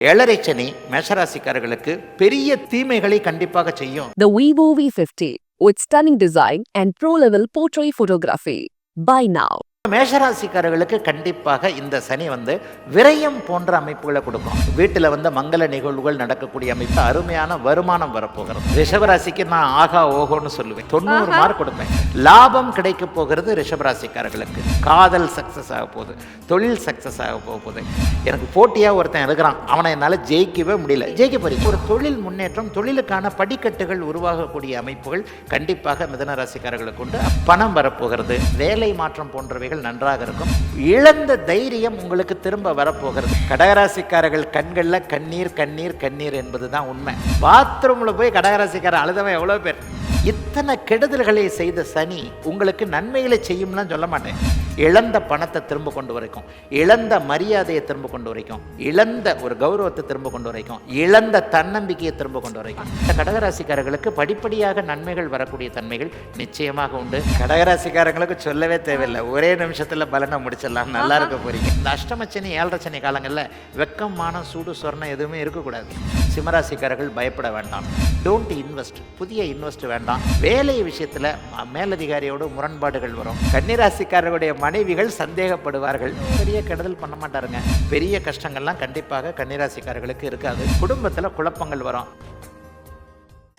ஏழரை சனி மேஷராசிக்காரர்களுக்கு பெரிய தீமைகளை கண்டிப்பாக செய்யும் The Vivo V50 with stunning design and pro-level portrait photography. Buy now. மேஷராசிக்காரர்களுக்கு கண்டிப்பாக இந்த சனி வந்து விரயம் போன்ற அமைப்புகளை கொடுக்கும். வீட்டில் வந்து மங்கள நிகழ்வுகள் நடக்கக்கூடிய அமைப்பு அருமையான வருமானம் வரப்போகிறது. ரிஷபராசிக்கு நான் ஆகா ஓகோன்னு சொல்லுவேன். தொண்ணூறு மார்க் கொடுப்பேன். லாபம் கிடைக்க போகிறது ரிஷபராசிக்காரர்களுக்கு. காதல் சக்சஸ் ஆக போகுது. தொழில் சக்சஸ் ஆக போக போகுது. எனக்கு போட்டியாக ஒருத்தன் இருக்கிறான். அவனை என்னால் ஜெயிக்கவே முடியல. ஜெயிக்க போறீங்க. ஒரு தொழில் முன்னேற்றம் தொழிலுக்கான படிக்கட்டுகள் உருவாகக்கூடிய அமைப்புகள் கண்டிப்பாக மிதன ராசிக்காரர்களுக்கு உண்டு. பணம் வரப்போகிறது. வேலை மாற்றம் போன்றவைகள் நன்றாக இருக்கும். இழந்த தைரியம் உங்களுக்கு திரும்ப வரப்போகிறது. கடகராசிக்காரர்கள் கண்களில் கண்ணீர் கண்ணீர் கண்ணீர் என்பது தான் உண்மை பாத்ரூமில் போய் கடகராசிக்காரர் அழுதவன் எவ்வளோ பேர்? இத்தனை கெடுதல்களை செய்த சனி உங்களுக்கு நன்மைகளை செய்யும்லாம் சொல்ல மாட்டேன். இழந்த பணத்தை திரும்ப கொண்டு வரைக்கும் இழந்த மரியாதையை திரும்ப கொண்டு வரைக்கும் இழந்த ஒரு கௌரவத்தை திரும்ப கொண்டு வரைக்கும் இழந்த தன்னம்பிக்கையை திரும்ப கொண்டு வரைக்கும். இந்த கடகராசிக்காரர்களுக்கு படிப்படியாக நன்மைகள் வரக்கூடிய தன்மைகள் நிச்சயமாக உண்டு. கடகராசிக்காரங்களுக்கு சொல்லவே தேவையில்லை. ஒரே நிமிஷத்தில் பலனை முடிச்சிடலாம். நல்லா இருக்க போறீங்க. இந்த அஷ்டமச்சனி ஏழரை சனி காலங்களில் வெக்கம் மானம் சூடு சொர்ணம் எதுவுமே இருக்கக்கூடாது. சிம்மராசிக்காரர்கள் பயப்பட வேண்டாம். டோன்ட் இன்வெஸ்ட் புதிய இன்வெஸ்ட் வேண்டாம். வேலை விஷயத்தில் மேலதிகாரியோட முரண்பாடுகள் வரும். கன்னிராசிக்காரர்களுடைய மனைவிகள் சந்தேகப்படுவார்கள். பெரிய கெடுதல் பண்ண மாட்டாருங்க. பெரிய கஷ்டங்கள்லாம் கண்டிப்பாக கன்னிராசிக்காரர்களுக்கு இருக்காது. குடும்பத்தில் குழப்பங்கள் வரும்.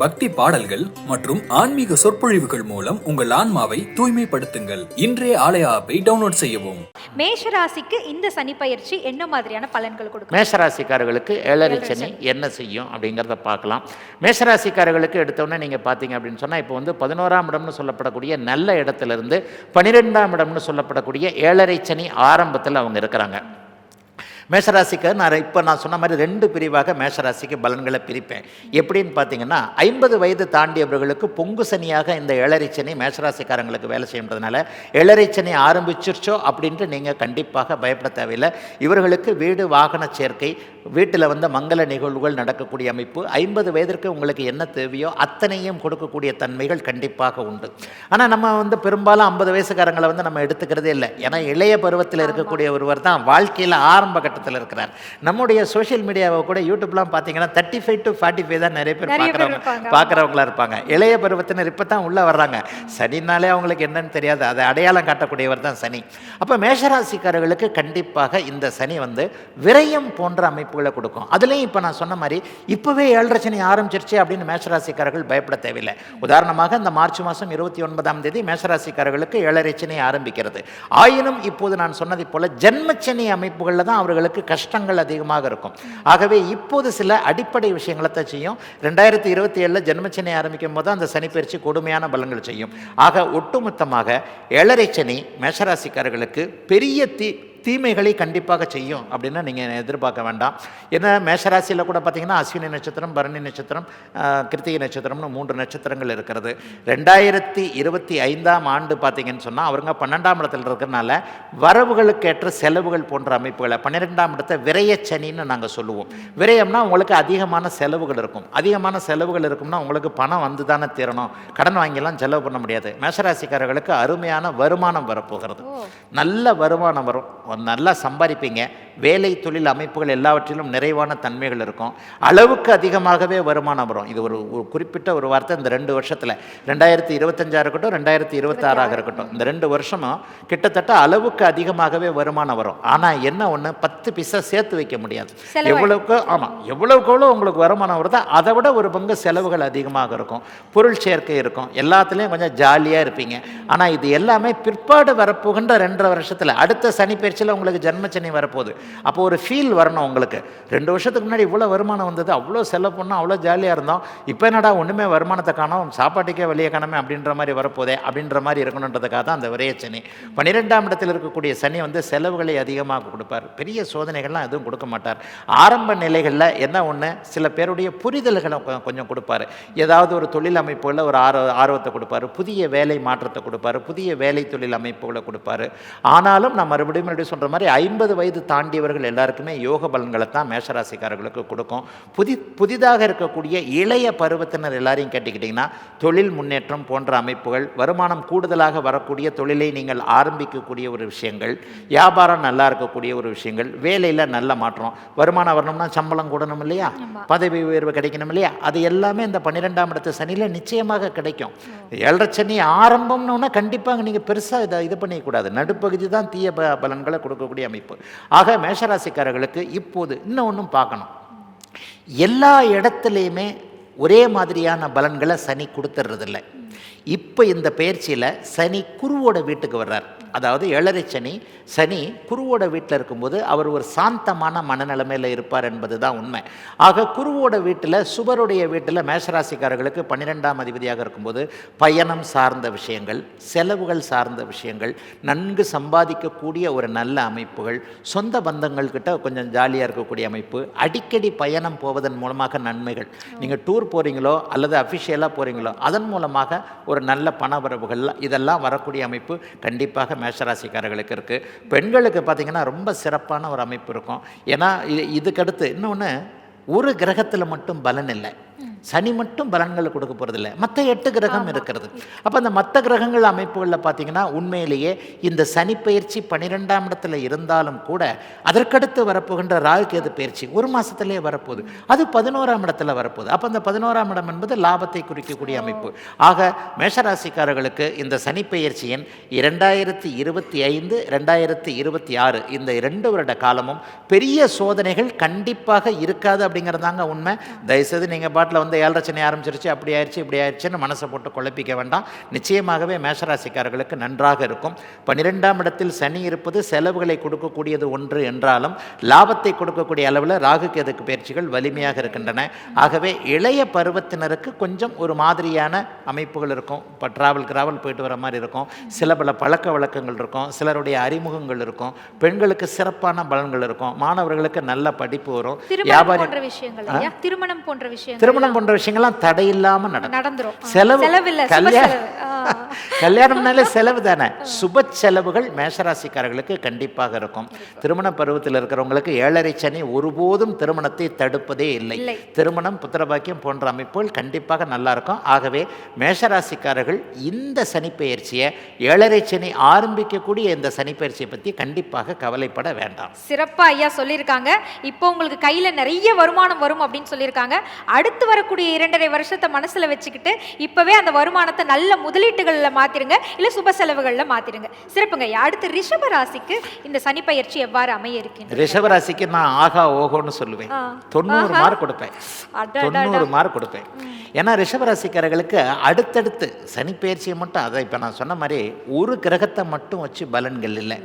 பக்தி பாடல்கள் மற்றும் ஆன்மீக சொற்பொழிவுகள் மூலம் உங்கள் ஆன்மாவை தூய்மைப்படுத்துங்கள். இன்றைய ஆலய ஆப்பை டவுன்லோட் செய்யவும். மேஷராசிக்கு இந்த சனி பயிற்சி என்ன மாதிரியான பலன்கள் கொடுக்கும்? மேஷராசிக்காரர்களுக்கு ஏழரை சனி என்ன செய்யும் அப்படிங்கிறத பார்க்கலாம். மேஷராசிக்காரர்களுக்கு எடுத்தோன்னே நீங்கள் பார்த்தீங்க அப்படின்னு சொன்னால் இப்போ வந்து பதினோராம் இடம்னு சொல்லப்படக்கூடிய நல்ல இடத்துல இருந்து பன்னிரெண்டாம் இடம்னு சொல்லப்படக்கூடிய ஏழரை சனி ஆரம்பத்தில் அவங்க இருக்கிறாங்க. மேஷராசிக்கு நான் இப்போ நான் சொன்ன மாதிரி ரெண்டு பிரிவாக மேஷராசிக்கு பலன்களை பிரிப்பேன். எப்படின்னு பார்த்தீங்கன்னா ஐம்பது வயது தாண்டியவர்களுக்கு பொங்கு சனியாக இந்த ஏழரை மேஷராசிக்காரங்களுக்கு வேலை செய்யறதுனால ஏழரை ஆரம்பிச்சிருச்சோ அப்படின்ட்டு நீங்கள் கண்டிப்பாக பயப்பட தேவையில்லை. இவர்களுக்கு வீடு வாகன சேர்க்கை வீட்டில் வந்து மங்கள நிகழ்வுகள் நடக்கக்கூடிய அமைப்பு ஐம்பது வயதிற்கு உங்களுக்கு என்ன தேவையோ அத்தனையும் கொடுக்கக்கூடிய தன்மைகள் கண்டிப்பாக உண்டு. ஆனால் நம்ம வந்து பெரும்பாலும் ஐம்பது வயசுக்காரங்களை வந்து நம்ம எடுத்துக்கிறதே இல்லை. ஏன்னா இளைய பருவத்தில் இருக்கக்கூடிய ஒருவர் தான் வாழ்க்கையில் ஆரம்ப கட்டத்தில் இருக்கிறார். நம்முடைய சோஷியல் மீடியாவை கூட யூடியூப்லாம் பார்த்தீங்கன்னா thirty five to forty five தான் நிறைய பேர் பார்க்குறவங்க. பார்க்குறவங்களா இருப்பாங்க. இளைய பருவத்தினர் இப்போ தான் உள்ளே வர்றாங்க. சனினாலே அவங்களுக்கு என்னன்னு தெரியாது. அதை அடையாளம் காட்டக்கூடியவர் தான் சனி. அப்போ மேஷராசிக்காரர்களுக்கு கண்டிப்பாக இந்த சனி வந்து விரயம் போன்ற அமைப்புகளை கொடுக்கும். அதுலேயும் இப்போ நான் சொன்ன மாதிரி இப்போவே ஏழரை சனி ஆரம்பிச்சிருச்சு அப்படின்னு மேஷராசிக்காரர்கள் பயப்பட தேவையில்லை. உதாரணமாக இந்த மார்ச் மாதம் இருபத்தி ஒன்பதாம் தேதி மேஷராசிக்காரர்களுக்கு ஏழரை சனி ஆரம்பிக்கிறது. ஆயினும் இப்போது நான் சொன்னதைப் போல ஜென்மச்சனி அமைப்புகளில் தான் அவர்களுக்கு கஷ்டங்கள் அதிகமாக இருக்கும். ஆகவே இப்போது சில அடிப்படை விஷயங்களை தான் செய்யும். ரெண்டாயிரத்தி இருபத்தி ஏழில் ஜென்மச்சனை ஆரம்பிக்கும் போது அந்த சனிப்பயிற்சி கொடுமையான பலன்கள் செய்யும். ஆக ஒட்டுமொத்தமாக ஏழரை சனி மேஷராசிக்காரர்களுக்கு பெரிய தீ தீமைகளை கண்டிப்பாக செய்யும் அப்படின்னு நீங்கள் எதிர்பார்க்க வேண்டாம். ஏன்னா மேஷராசியில் கூட பார்த்தீங்கன்னா அஸ்வினி நட்சத்திரம் பரணி நட்சத்திரம் கிருத்திகை நட்சத்திரம்னு மூன்று நட்சத்திரங்கள் இருக்கிறது. ரெண்டாயிரத்தி இருபத்தி ஐந்தாம் ஆண்டு பார்த்தீங்கன்னு சொன்னால் அவருங்க பன்னெண்டாம் இடத்துல இருக்கிறனால வரவுகளுக்கேற்ற செலவுகள் போன்ற அமைப்புகளை பன்னிரெண்டாம் இடத்தை விரயச்சனின்னு நாங்கள் சொல்லுவோம். விரயம்னா உங்களுக்கு அதிகமான செலவுகள் இருக்கும். அதிகமான செலவுகள் இருக்கும்னா உங்களுக்கு பணம் வந்து தானே தீரணும். கடன் வாங்கிலாம் செலவு பண்ண முடியாது. மேஷராசிக்காரர்களுக்கு அருமையான வருமானம் வரப்போகிறது. நல்ல வருமானம் வரும். நல்லா சம்பாதிப்பீங்க. வேலை தொழில் அமைப்புகள் எல்லாவற்றிலும் நிறைவான தன்மைகள் இருக்கும். அளவுக்கு அதிகமாகவே வருமானம் வரும். இது ஒரு ஒரு குறிப்பிட்ட ஒரு வார்த்தை. இந்த ரெண்டு வருஷத்தில் ரெண்டாயிரத்தி இருபத்தஞ்சாக இருக்கட்டும் ரெண்டாயிரத்தி இருபத்தாறாக இருக்கட்டும். இந்த ரெண்டு வருஷமும் கிட்டத்தட்ட அளவுக்கு அதிகமாகவே வருமானம் வரும். ஆனால் என்ன ஒன்று பத்து பைசா சேர்த்து வைக்க முடியாது. எவ்வளவுக்கு ஆமாம் எவ்வளவுக்கு எவ்வளோ உங்களுக்கு வருமானம் வருதோ. அதை விட ஒரு பங்கு செலவுகள் அதிகமாக இருக்கும். பொருள் சேர்க்கை இருக்கும். எல்லாத்துலேயும் கொஞ்சம் ஜாலியாக இருப்பீங்க. ஆனால் இது எல்லாமே பிற்பாடு வரப்போகின்ற ரெண்டரை வருஷத்தில் அடுத்த சனி பயிற்சியில் உங்களுக்கு ஜென்மச்சனி வரப்போகுது. அப்போ ஒரு ஃபீல் வரணும் உங்களுக்கு. ரெண்டு வருஷத்துக்கு முன்னாடி இவ்வளோ வருமானம் வந்தது அவ்வளோ செலவு பண்ணோம் அவ்வளோ ஜாலியாக இருந்தோம். இப்போ என்னடா ஒன்றுமே வருமானத்தை காணோம் சாப்பாட்டுக்கே வெளியே காணமே அப்படின்ற மாதிரி வரப்போதே அப்படின்ற மாதிரி இருக்கணுன்றதுக்காக தான் அந்த விரயச்சனி பன்னிரெண்டாம் இடத்தில் இருக்கக்கூடிய சனி வந்து செலவுகளை அதிகமாக கொடுப்பார். பெரிய சோதனைகள்லாம் எதுவும் கொடுக்க மாட்டார். ஆரம்ப நிலைகளில் என்ன ஒன்று சில பேருடைய புரிதல்களை கொஞ்சம் கொடுப்பாரு. ஏதாவது ஒரு தொழில் அமைப்புகளில் ஒரு ஆர்வ ஆர்வத்தை கொடுப்பாரு. புதிய வேலை மாற்றத்தை கொடுப்பாரு. புதிய வேலை தொழில் அமைப்புகளை கொடுப்பாரு. ஆனாலும் நான் மறுபடியும் மறுபடியும் சொல்கிற மாதிரி ஐம்பது வயது தாண்டி தாண்டியவர்கள் எல்லாருக்குமே யோக பலன்களை தான் மேஷராசிக்காரர்களுக்கு கொடுக்கும். புதி புதிதாக இருக்கக்கூடிய இளைய பருவத்தினர் எல்லாரையும் கேட்டுக்கிட்டிங்கன்னா தொழில் முன்னேற்றம் போன்ற அமைப்புகள் வருமானம் கூடுதலாக வரக்கூடிய தொழிலை நீங்கள் ஆரம்பிக்கக்கூடிய ஒரு விஷயங்கள் வியாபாரம் நல்லா இருக்கக்கூடிய ஒரு விஷயங்கள் வேலையில் நல்ல மாற்றம் வருமானம் வரணும்னா சம்பளம் கூடணும் இல்லையா? பதவி உயர்வு கிடைக்கணும் இல்லையா? அது எல்லாமே இந்த பன்னிரெண்டாம் இடத்து சனியில் நிச்சயமாக கிடைக்கும். ஏழரை சனி ஆரம்பம்னு கண்டிப்பாக நீங்கள் பெருசாக இதை இது பண்ணிக்கக்கூடாது. நடுப்பகுதி தான் தீய பலன்களை கொடுக்கக்கூடிய அமைப்பு. ஆக மேஷராசிக்காரர்களுக்கு இப்போது இன்னும் ஒன்றும் பார்க்கணும். எல்லா இடத்துலையுமே ஒரே மாதிரியான பலன்களை சனி கொடுத்துட்றதில்ல இப்போ இந்த பயிற்சியில் சனி குருவோட வீட்டுக்கு வர்றார். அதாவது ஏழரை சனி சனி குருவோட வீட்டில் இருக்கும்போது அவர் ஒரு சாந்தமான மனநிலைமையில் இருப்பார் என்பது தான் உண்மை. ஆக குருவோட வீட்டில் சுபருடைய வீட்டில் மேஷராசிக்காரர்களுக்கு பன்னிரெண்டாம் அதிபதியாக இருக்கும்போது பயணம் சார்ந்த விஷயங்கள் செலவுகள் சார்ந்த விஷயங்கள் நன்கு சம்பாதிக்கக்கூடிய ஒரு நல்ல அமைப்புகள் சொந்த பந்தங்கள்கிட்ட கொஞ்சம் ஜாலியாக இருக்கக்கூடிய அமைப்பு அடிக்கடி பயணம் போவதன் மூலமாக நன்மைகள். நீங்கள் டூர் போகிறீங்களோ அல்லது அஃபிஷியலாக போகிறீங்களோ அதன் மூலமாக ஒரு நல்ல பணவரவுகள் இதெல்லாம் வரக்கூடிய அமைப்பு கண்டிப்பாக மேஷராசிக்காரர்களுக்கு இருக்குது பெண்களுக்கு பார்த்திங்கன்னா ரொம்ப சிறப்பான ஒரு அமைப்பு இருக்கும். ஏன்னா இது இதுக்கடுத்து இன்னொன்று ஒரு கிரகத்தில் மட்டும் பலன் இல்லை. சனி மட்டும் பலன்களை கொடுக்க போகிறதில்ல மற்ற எட்டு கிரகம் இருக்கிறது. அப்போ அந்த மற்ற கிரகங்கள் அமைப்புகளில் பார்த்தீங்கன்னா உண்மையிலேயே இந்த சனி பயிற்சி பன்னிரெண்டாம் இடத்துல இருந்தாலும் கூட அதற்கடுத்து வரப்போகின்ற ராகு கேது பயிற்சி ஒரு மாதத்துலேயே வரப்போகுது. அது பதினோராம் இடத்துல வரப்போகுது. அப்போ அந்த பதினோராம் இடம் என்பது லாபத்தை குறிக்கக்கூடிய அமைப்பு. ஆக மேஷராசிக்காரர்களுக்கு இந்த சனி பயிற்சியின் இரண்டாயிரத்தி இருபத்தி ஐந்து ரெண்டாயிரத்தி இருபத்தி ஆறு இந்த இரண்டு வருட காலமும் பெரிய சோதனைகள் கண்டிப்பாக இருக்காது அப்படிங்கிறதாங்க உண்மை. தயவுசெய்து நீங்கள் பாட்டில் வந்து ஏழரை சனி ஆரம்பிச்சிருச்சு அப்படி ஆயிடுச்சு இப்படி ஆயிடுச்சுன்னு மனசை போட்டு குழப்பிக்க வேண்டாம். நிச்சயமாகவே மேஷராசிக்காரர்களுக்கு நன்றாக இருக்கும். பன்னிரெண்டாம் இடத்தில் சனி இருப்பது செலவுகளை கொடுக்கக்கூடியது ஒன்று என்றாலும் லாபத்தை கொடுக்கக்கூடிய அளவில் ராகு கேதுக்கு பயிற்சிகள் வலிமையாக இருக்கின்றன. ஆகவே இளைய பருவத்தினருக்கு கொஞ்சம் ஒரு மாதிரியான அமைப்புகள் இருக்கும். இப்போ ட்ராவல் கிராவல் போயிட்டு வர மாதிரி இருக்கும். சில பல பழக்க வழக்கங்கள் இருக்கும். சிலருடைய அறிமுகங்கள் இருக்கும். பெண்களுக்கு சிறப்பான பலன்கள் இருக்கும். மாணவர்களுக்கு நல்ல படிப்பு வரும். வியாபாரி திருமணம் போன்ற விஷயங்கள் திருமணம் போன்ற விஷயங்கள்லாம் தடையில்லாமல் நடக்கும். நடந்துரும். ஆ. செலவு. கல்யாணம். கல்யாணம்னாலே செலவு தானே? சுப செலவுகள் மேஷராசிக்காரர்களுக்கு கண்டிப்பாக இருக்கும். திருமண பருவத்தில் இருக்கிறவங்களுக்கு ஏழரை சனி ஒருபோதும் திருமணத்தை தடுப்பதே இல்லை. திருமணம் புத்திரபாக்கியம் போன்ற அமைப்புகள் கண்டிப்பாக நல்லா இருக்கும். ஆகவே மேஷராசிக்காரர்கள் இந்த சனிப்பெயர்ச்சியை ஏழரை சனி ஆரம்பிக்கக்கூடிய இந்த சனிப்பெயர்ச்சியை பற்றி கண்டிப்பாக கவலைப்பட வேண்டாம். சிறப்பா ஐயா சொல்லியிருக்காங்க. இப்போ உங்களுக்கு கையில நிறைய வருமானம் வரும் அப்படின்னு சொல்லியிருக்காங்க. அடுத்து வரக்கூடிய இரண்டரை வருஷத்தை மனசுல வச்சுக்கிட்டு இப்பவே அந்த வருமானத்தை நல்ல முதலீட்டுகள்ல மாத்திருங்க இல்ல சுப செலவுகள்ல மாத்திருங்க. சிறப்புங்க. அடுத்து ரிஷப ராசிக்கு இந்த சனி பயிற்சி எவ்வாறு அமைய இருக்கின்றது? ரிஷபராசிக்கு நான் ஆகா ஓகோன்னு சொல்லுவேன். தொண்ணூறு. மார்க் கொடுப்பேன். தொண்ணூறு மார்க் கொடுப்பேன். ஏன்னா ரிஷபராசிக்காரர்களுக்கு அடுத்தடுத்து சனி பயிற்சியை மட்டும் அதை இப்போ நான் சொன்ன மாதிரி ஒரு கிரகத்தை மட்டும் வச்சு பலன்கள் இல்லை.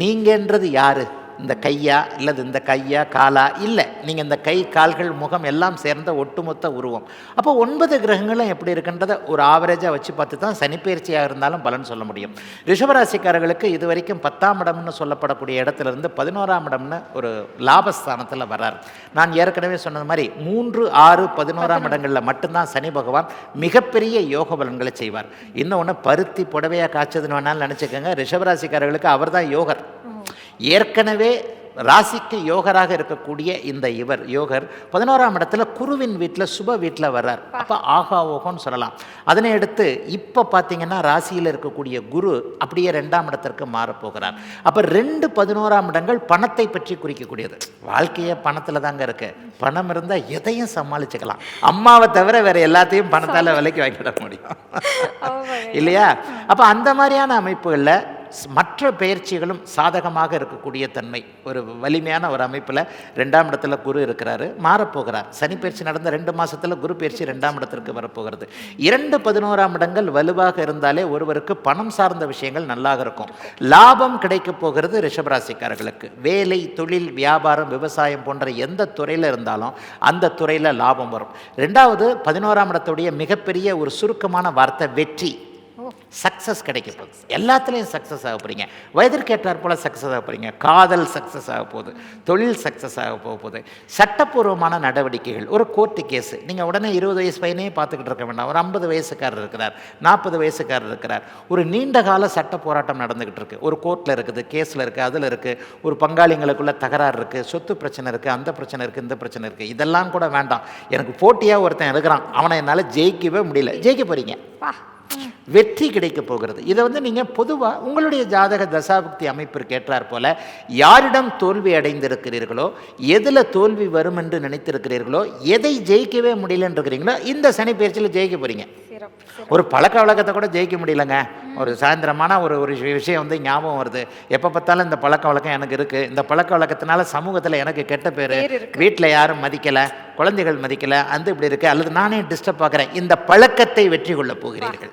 நீங்கன்றது யாரு? இந்த கையா இல்லது இந்த கையா காலா? இல்லை. நீங்கள் இந்த கை கால்கள் முகம் எல்லாம் சேர்ந்த ஒட்டுமொத்த உருவம். அப்போ ஒன்பது கிரகங்களும் எப்படி இருக்குன்றதை ஒரு ஆவரேஜாக வச்சு பார்த்து தான் சனிப்பெயர்ச்சியாக இருந்தாலும் பலன் சொல்ல முடியும். ரிஷபராசிக்காரர்களுக்கு இது வரைக்கும் பத்தாம் இடம்னு சொல்லப்படக்கூடிய இடத்துல இருந்து பதினோராம் இடம்னு ஒரு லாபஸ்தானத்தில் வர்றார். நான் ஏற்கனவே சொன்னது மாதிரி மூன்று ஆறு பதினோராம் இடங்களில் மட்டும்தான் சனி பகவான் மிகப்பெரிய யோக பலன்களை செய்வார். இன்னொன்று பருத்தி புடவையாக காய்ச்சதுன்னு வேணாலும் நினச்சிக்கோங்க. ரிஷபராசிக்காரர்களுக்கு அவர்தான் யோகர். ஏற்கனவே ராசிக்கு யோகராக இருக்கக்கூடிய இந்த இவர் யோகர் பதினோராம் இடத்துல குருவின் வீட்டில் சுப வீட்டில் வர்றார். அப்போ ஆகா ஓகோன்னு சொல்லலாம். அதனை அடுத்து இப்போ பார்த்தீங்கன்னா ராசியில் இருக்கக்கூடிய குரு அப்படியே ரெண்டாம் இடத்திற்கு மாறப்போகிறார். அப்போ ரெண்டு பதினோராம் இடங்கள் பணத்தை பற்றி குறிக்கக்கூடியது. வாழ்க்கையே பணத்தில் தாங்க இருக்கு. பணம் இருந்தால் எதையும் சமாளிச்சுக்கலாம். அம்மாவை தவிர வேற எல்லாத்தையும் பணத்தால் விலைக்கு வாங்கிட முடியும். இல்லையா? அப்போ அந்த மாதிரியான அமைப்புகளில் மற்ற பயிற்சிகளும் சாதகமாக இருக்கக்கூடிய தன்மை. ஒரு வலிமையான ஒரு அமைப்பில் ரெண்டாம் இடத்துல குரு இருக்கிறாரு மாறப்போகிறார். சனி பயிற்சி நடந்த ரெண்டு மாதத்தில் குரு பயிற்சி ரெண்டாம் இடத்திற்கு வரப்போகிறது. இரண்டு பதினோராம் இடங்கள் வலுவாக இருந்தாலே ஒருவருக்கு பணம் சார்ந்த விஷயங்கள் நல்லாக இருக்கும். லாபம் கிடைக்கப் போகிறது ரிஷபராசிக்காரர்களுக்கு. வேலை தொழில் வியாபாரம் விவசாயம் போன்ற எந்த துறையில் இருந்தாலும் அந்த துறையில் லாபம் வரும். ரெண்டாவது பதினோராம் இடத்துடைய மிகப்பெரிய ஒரு சுருக்கமான வார்த்தை வெற்றி. சக்ஸஸ் கிடைக்க போகுது எல்லாத்துலேயும் சக்ஸஸ் ஆக போகிறீங்க வயதிற்கேற்றாற் போல் சக்ஸஸ் ஆக போகிறீங்க காதல் சக்ஸஸ் ஆக போகுது. தொழில் சக்ஸஸ் ஆக போக போகுது. சட்டப்பூர்வமான நடவடிக்கைகள். ஒரு கோர்ட்டு கேஸ் நீங்கள் உடனே இருபது வயசு பையனே பார்த்துக்கிட்டு இருக்க வேண்டாம். ஒரு ஐம்பது வயசுக்காரர் இருக்கிறார். நாற்பது வயசுக்காரர் இருக்கிறார். ஒரு நீண்ட கால சட்ட போராட்டம் நடந்துக்கிட்டு இருக்குது ஒரு கோர்ட்டில் இருக்குது கேஸில் இருக்குது அதில் இருக்குது ஒரு பங்காளிங்களுக்குள்ள தகராறு இருக்குது சொத்து பிரச்சனை இருக்குது அந்த பிரச்சனை இருக்குது இந்த பிரச்சனை இருக்குது இதெல்லாம் கூட வேண்டாம். எனக்கு போட்டியாக ஒருத்தன் இருக்கிறான். அவனை என்னால் ஜெயிக்கவே முடியல. ஜெயிக்க போகிறீங்க வெற்றி கிடைக்க போகிறது. இதை வந்து நீங்கள் பொதுவாக உங்களுடைய ஜாதக தசாபுக்தி அமைப்பிற்கு ஏற்றாற் போல யாரிடம் தோல்வி அடைந்திருக்கிறீர்களோ எதில் தோல்வி வரும் என்று நினைத்திருக்கிறீர்களோ எதை ஜெயிக்கவே முடியலன்னு இருக்கிறீங்களோ இந்த சனி பயிற்சியில் ஜெயிக்க போகிறீங்க ஒரு பழக்க வழக்கத்தை கூட ஜெயிக்க முடியலங்க. ஒரு சாயந்தரமான ஒரு ஒரு விஷ- விஷயம் வந்து ஞாபகம் வருது. எப்போ பார்த்தாலும் இந்த பழக்க வழக்கம் எனக்கு இருக்குது இந்த பழக்க வழக்கத்தினால சமூகத்தில் எனக்கு கெட்ட பேர். வீட்டில் யாரும் மதிக்கலை. குழந்தைகள் மதிக்கலை. அந்த இப்படி இருக்குது அல்லது நானே டிஸ்டர்ப் பார்க்குறேன் இந்த பழக்கத்தை வெற்றி கொள்ளப் போகிறீர்கள்.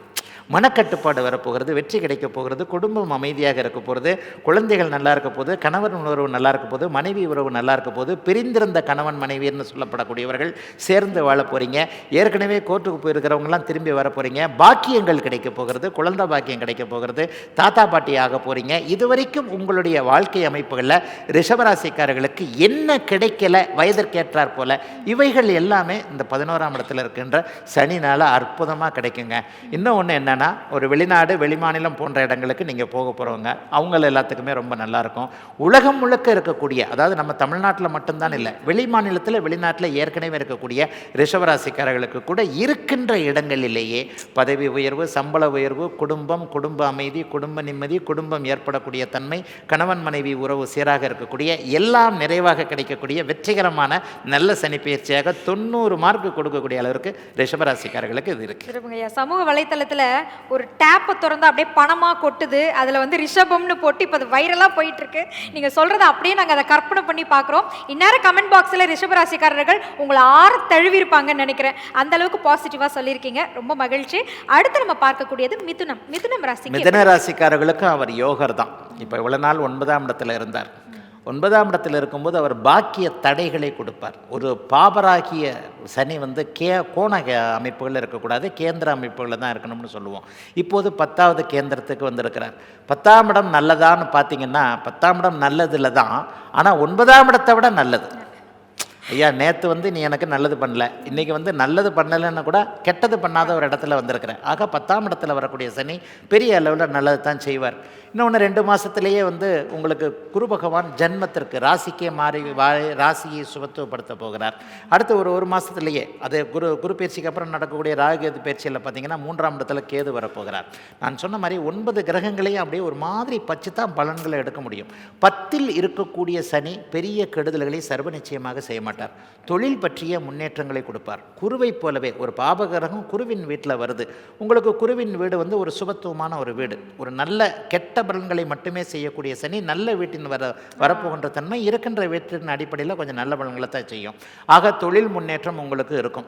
மனக்கட்டுப்பாடு வரப்போகிறது வெற்றி கிடைக்க போகிறது குடும்பம் அமைதியாக இருக்க போகிறது குழந்தைகள் நல்லா இருக்க போது கணவன் உறவு நல்லா இருக்க போது மனைவி உறவு நல்லா இருக்க போது பிரிந்திருந்த கணவன் மனைவின்னு சொல்லப்படக்கூடியவர்கள் சேர்ந்து வாழ போகிறீங்க ஏற்கனவே கோர்ட்டுக்கு போயிருக்கிறவங்கலாம் திரும்பி வர போகிறீங்க பாக்கியங்கள் கிடைக்க போகிறது குழந்தை பாக்கியம் கிடைக்க போகிறது தாத்தா பாட்டி ஆக போகிறீங்க இதுவரைக்கும் உங்களுடைய வாழ்க்கை அமைப்புகளில் ரிஷபராசிக்காரர்களுக்கு என்ன கிடைக்கல வயதிற்கேற்றார் போல இவைகள் எல்லாமே இந்த பதினோராம் இடத்துல இருக்கின்ற சனினால் அற்புதமாக கிடைக்குங்க. இன்னும் ஒன்று என்னென்னா ஒரு வெளிநாடு வெளிமாநிலம் போன்ற இடங்களுக்கு நீங்கள் போக போகிறவங்க அவங்கள எல்லாத்துக்குமே ரொம்ப நல்லாயிருக்கும். உலகம் முழுக்க இருக்கக்கூடிய அதாவது நம்ம தமிழ்நாட்டில் மட்டும்தான் இல்லை வெளி மாநிலத்தில் வெளிநாட்டில் ஏற்கனவே இருக்கக்கூடிய ரிஷவராசிக்காரர்களுக்கு கூட இருக்கின்ற இடங்களிலேயே பதவி உயர்வு சம்பள உயர்வு குடும்பம் குடும்ப அமைதி குடும்ப நிம்மதி குடும்பம் ஏற்படக்கூடிய தன்மை கணவன் மனைவி உறவு சீராக இருக்கக்கூடிய எல்லாம் நிறைவாக கிடைக்கக்கூடிய வெற்றிகரமான நல்ல சனி பயிற்சியாக தொண்ணூறு மார்க் கொடுக்கக்கூடிய அளவிற்கு ரிஷபராசிக்காரர்களுக்கு இது இருக்குது சமூக வலைத்தளத்தில் ஒரு டேப்பை திறந்தா அப்படியே பணமா கொட்டுது. அதுல வந்து ரிஷபம்னு போட்டு இப்போ அது வைரலாக போயிட்டு இருக்கு நீங்க அப்படியே நாங்கள் அதை கற்பனை பண்ணி பார்க்குறோம். இந்நேரம் கமெண்ட் பாக்ஸ்ல ரிஷபராசிக்காரர்கள் உங்களை ஆற தழுவிருப்பாங்கன்னு நினைக்கிறேன். அந்த அளவுக்கு பாசிட்டிவாக சொல்லியிருக்கீங்க. ரொம்ப மகிழ்ச்சி. அடுத்து நம்ம பார்க்கக்கூடியது மிதுனம். மிதுனம் ராசி மிதுன ராசிக்காரர்களுக்கு அவர் யோகர் தான் இப்போ இவ்வளோ நாள் ஒன்பதாம் இடத்துல இருந்தார். ஒன்பதாம் இடத்தில் இருக்கும்போது அவர் பாக்கிய தடைகளை கொடுப்பார். ஒரு பாபராகிய சனி வந்து கே கோண அமைப்புகளில் இருக்கக்கூடாது கேந்திர அமைப்புகளில் தான் இருக்கணும்னு சொல்லுவோம். இப்போது பத்தாவது கேந்திரத்துக்கு வந்திருக்கிறார். பத்தாம் இடம் நல்லதான்னு பார்த்தீங்கன்னா பத்தாம் இடம் நல்லதில் தான் ஆனால் ஒன்பதாம் இடத்தை விட நல்லது. ஐயா நேற்று வந்து நீ எனக்கு நல்லது பண்ணல. இன்றைக்கி வந்து நல்லது பண்ணலைன்னு கூட கெட்டது பண்ணாத ஒரு இடத்துல வந்திருக்கிறேன் ஆக பத்தாம் இடத்துல வரக்கூடிய சனி பெரிய அளவில் நல்லது தான் செய்வார். இன்னொன்று ரெண்டு மாதத்துலேயே வந்து உங்களுக்கு குரு பகவான் ஜென்மத்திற்கு ராசிக்கே மாறி வா- ராசியை சுபத்துவப்படுத்த போகிறார். அடுத்து ஒரு ஒரு மாதத்துலேயே அது குரு குரு பயிற்சிக்கு அப்புறம் நடக்கக்கூடிய ராகுகேது பயிற்சியில் பார்த்தீங்கன்னா மூன்றாம் இடத்துல கேது வரப்போகிறார். நான் சொன்ன மாதிரி ஒன்பது கிரகங்களையும் அப்படியே ஒரு மாதிரி பச்சு தான் பலன்களை எடுக்க முடியும். பத்தில் இருக்கக்கூடிய சனி பெரிய கெடுதல்களை சர்வ நிச்சயமாக செய்ய மாட்டார். தொழில் பற்றிய முன்னேற்றங்களை கொடுப்பார். குருவை போலவே ஒரு பாபகிரகம் குருவின் வீட்டில் வருது. உங்களுக்கு குருவின் வீடு வந்து ஒரு சுபத்துவமான ஒரு வீடு. ஒரு நல்ல கெட்ட பலன்களை மட்டுமே செய்யக்கூடிய சனி நல்ல வீட்டின் வர வரப்போகின்ற தன்மை இருக்கின்ற வீட்டின் அடிப்படையில் கொஞ்சம் நல்ல பலன்களை தான் செய்யும். ஆக தொழில் முன்னேற்றம் உங்களுக்கு இருக்கும்.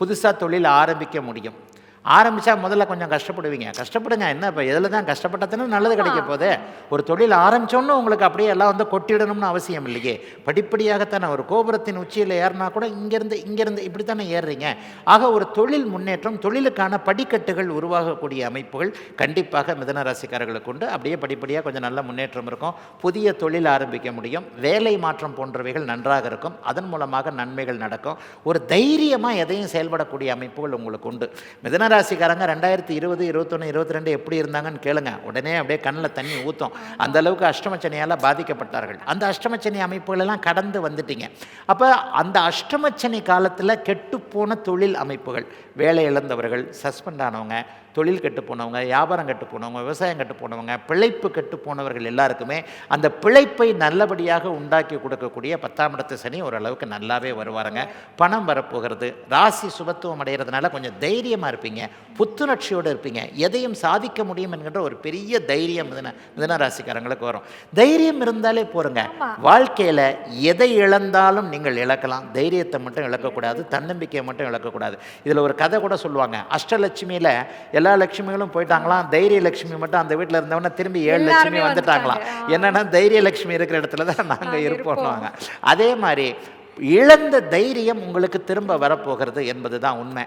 புதுசாக தொழில் ஆரம்பிக்க முடியும். ஆரம்பித்தா முதல்ல கொஞ்சம் கஷ்டப்படுவீங்க. கஷ்டப்படுங்க என்ன இப்போ எதில் தான் கஷ்டப்பட்டதுன்னு நல்லது கிடைக்க போதே ஒரு தொழில் ஆரம்பித்தோன்னு உங்களுக்கு அப்படியே எல்லாம் வந்து கொட்டிடணும்னு அவசியம் இல்லையே. படிப்படியாகத்தானே ஒரு கோபுரத்தின் உச்சியில் ஏறினா கூட இங்கேருந்து இங்கேருந்து இப்படி தானே ஏறுறீங்க. ஆக ஒரு தொழில் முன்னேற்றம் தொழிலுக்கான படிக்கட்டுகள் உருவாகக்கூடிய அமைப்புகள் கண்டிப்பாக மிதன ராசிக்காரர்களுக்கு உண்டு. அப்படியே படிப்படியாக கொஞ்சம் நல்ல முன்னேற்றம் இருக்கும். புதிய தொழில் ஆரம்பிக்க முடியும். வேலை மாற்றம் போன்றவைகள் நன்றாக இருக்கும். அதன் மூலமாக நன்மைகள் நடக்கும். ஒரு தைரியமாக எதையும் செயல்படக்கூடிய அமைப்புகள் உங்களுக்கு உண்டு. மிதன ராசிக்காரங்க ரெண்டாயிரத்தி இருபது இருபத்தொன்று இருபத்தி ரெண்டு எப்படி இருந்தாங்கன்னு கேளுங்க. உடனே அப்படியே கண்ணில் தண்ணி ஊற்றும் அந்த அளவுக்கு அஷ்டமச்சனியால் பாதிக்கப்பட்டார்கள். அந்த அஷ்டமச்சனி அமைப்புகளெல்லாம் கடந்து வந்துட்டீங்க. அப்போ அந்த அஷ்டமச்சனி காலத்தில் கெட்டுப்போன தொழில் அமைப்புகள் வேலை இழந்தவர்கள் சஸ்பெண்ட் ஆனவங்க தொழில் கெட்டு போனவங்க வியாபாரம் கெட்டு போனவங்க விவசாயம் கெட்டு போனவங்க பிழைப்பு கெட்டு போனவர்கள் எல்லாருக்குமே அந்த பிழைப்பை நல்லபடியாக உண்டாக்கி கொடுக்கக்கூடிய பத்தாம் இடத்து சனி ஓரளவுக்கு நல்லாவே வருவாருங்க. பணம் வரப்போகிறது. ராசி சுபத்துவம் அடைகிறதுனால கொஞ்சம் தைரியமாக இருப்பீங்க. புத்துணர்ச்சியோடு இருப்பீங்க. எதையும் சாதிக்க முடியும் என்கின்ற ஒரு பெரிய தைரியம் மிதன மிதன ராசிக்காரங்களுக்கு வரும். தைரியம் இருந்தாலே போருங்க. வாழ்க்கையில் எதை இழந்தாலும் நீங்கள் இழக்கலாம். தைரியத்தை மட்டும் இழக்கக்கூடாது தன்னம்பிக்கையை மட்டும் இழக்கக்கூடாது இதில் ஒரு கதை கூட சொல்லுவாங்க. அஷ்டலட்சுமியில் எல்லா லட்சுமிகளும் போயிட்டாங்களாம் தைரிய லட்சுமி மட்டும் அந்த வீட்டில் இருந்தவொடனே திரும்பி ஏழு லட்சுமி வந்துட்டாங்களாம் வந்துட்டாங்க. என்னன்னா தைரிய லட்சுமி இருக்கிற இடத்துல தான் நாங்கள் நாங்க இருப்போம்னுவாங்க. அதே மாதிரி இழந்த தைரியம் உங்களுக்கு திரும்ப வரப்போகிறது என்பது தான் உண்மை.